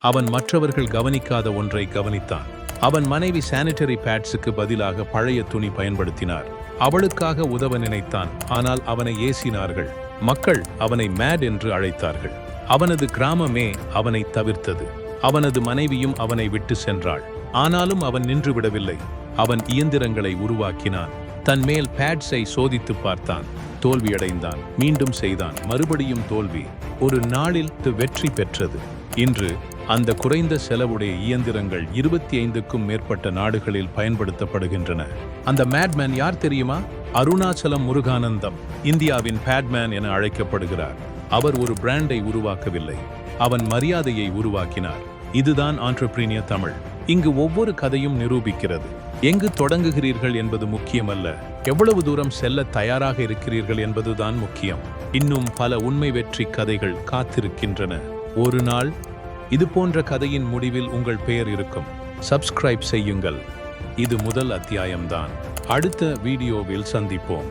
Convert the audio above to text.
அவன் மற்றவர்கள் கவனிக்காத ஒன்றை கவனித்தான். அவன் மனைவி சானிட்டரி பேட்ஸுக்கு பதிலாக பழைய துணி பயன்படுத்தினார். அவளுக்காக உதவ நினைத்தான் ஆனால் அவனை ஏசினார்கள். மக்கள் அவனை மேட் என்று அழைத்தார்கள். அவனது கிராமமே அவனை தவிர்த்தது. அவனது மனைவியும் அவனை விட்டு சென்றாள். ஆனாலும் அவன் நின்று விடவில்லை. அவன் இயந்திரங்களை உருவாக்கினான். தன் மேல் பேட்ஸை சோதித்து பார்த்தான். தோல்வியடைந்தான் மீண்டும் செய்தான். மறுபடியும் தோல்வி. ஒரு நாளில் வெற்றி பெற்றது. இன்று அந்த குறைந்த செலவுடைய இயந்திரங்கள் இருபத்தி ஐந்துக்கும் மேற்பட்ட நாடுகளில் பயன்படுத்தப்படுகின்றன. அந்த மேட்மேன் யார் தெரியுமா? அருணாச்சலம் முருகானந்தம் இந்தியாவின் பேட்மேன் என அழைக்கப்படுகிறார். அவர் ஒரு பிராண்டை உருவாக்கவில்லை. அவன் மரியாதையை உருவாக்கினார். இதுதான் ஆண்டர்பிரீனியர் தமிழ். இங்கு ஒவ்வொரு கதையும் நிரூபிக்கிறது. எங்கு தொடங்குகிறீர்கள் என்பது முக்கியமல்ல. எவ்வளவு தூரம் செல்ல தயாராக இருக்கிறீர்கள் என்பதுதான் முக்கியம். இன்னும் பல உண்மை வெற்றி கதைகள் காத்திருக்கின்றன. ஒரு நாள் இது போன்ற கதையின் முடிவில் உங்கள் பெயர் இருக்கும். சப்ஸ்கிரைப் செய்யுங்கள். இது முதல் அத்தியாயம்தான். அடுத்த வீடியோவில் சந்திப்போம்.